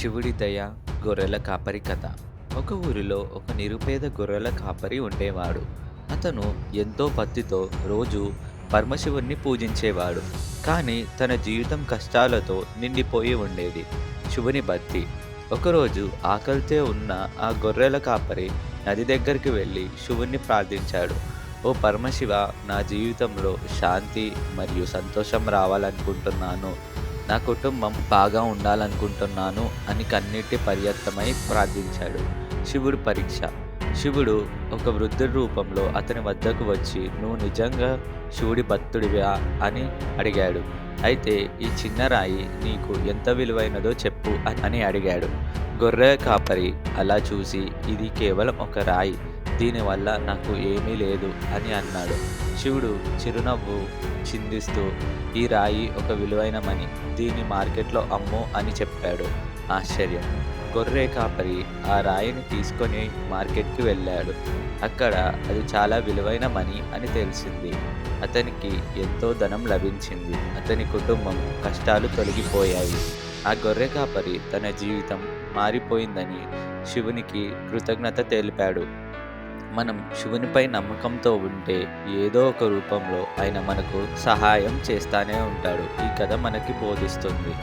శివుడి దయ గొర్రెల కాపరి కథ. ఒక ఊరిలో ఒక నిరుపేద గొర్రెల కాపరి ఉండేవాడు. అతను ఎంతో భక్తితో రోజు పరమశివుణ్ణి పూజించేవాడు. కానీ తన జీవితం కష్టాలతో నిండిపోయి ఉండేది. శివుని భక్తి. ఒకరోజు ఆకలితో ఉన్న ఆ గొర్రెల కాపరి నది దగ్గరికి వెళ్ళి శివుణ్ణి ప్రార్థించాడు. ఓ పరమశివ నా జీవితంలో శాంతి మరియు సంతోషం రావాలనుకుంటున్నాను. నా కుటుంబం బాగా ఉండాలనుకుంటున్నాను అని కన్నీటి పర్యంతమై ప్రార్థించాడు. శివుడు పరీక్ష. శివుడు ఒక వృద్ధుడి రూపంలో అతని వద్దకు వచ్చి నువ్వు నిజంగా శివుడి భక్తుడివా? అని అడిగాడు. అయితే ఈ చిన్న రాయి నీకు ఎంత విలువైనదో చెప్పు అని అడిగాడు. గొర్రె కాపరి అలా చూసి ఇది కేవలం ఒక రాయి. దీనివల్ల నాకు ఏమీ లేదు అని అన్నాడు. శివుడు చిరునవ్వు చిందిస్తూ ఈ రాయి ఒక విలువైన మణి దీన్ని మార్కెట్లో అమ్ము అని చెప్పాడు. ఆశ్చర్యం. గొర్రె కాపరి ఆ రాయిని తీసుకొని మార్కెట్కి వెళ్ళాడు. అక్కడ అది చాలా విలువైన మణి అని తెలిసింది. అతనికి ఎంతో ధనం లభించింది. అతని కుటుంబం కష్టాలు తొలగిపోయాయి. ఆ గొర్రె కాపరి తన జీవితం మారిపోయిందని శివునికి కృతజ్ఞత తెలిపాడు. మనం శివునిపై నమ్మకంతో ఉంటే ఏదో ఒక రూపంలో ఆయన మనకు సహాయం చేస్తానే ఉంటాడు. ఈ కథ మనకి బోధిస్తుంది.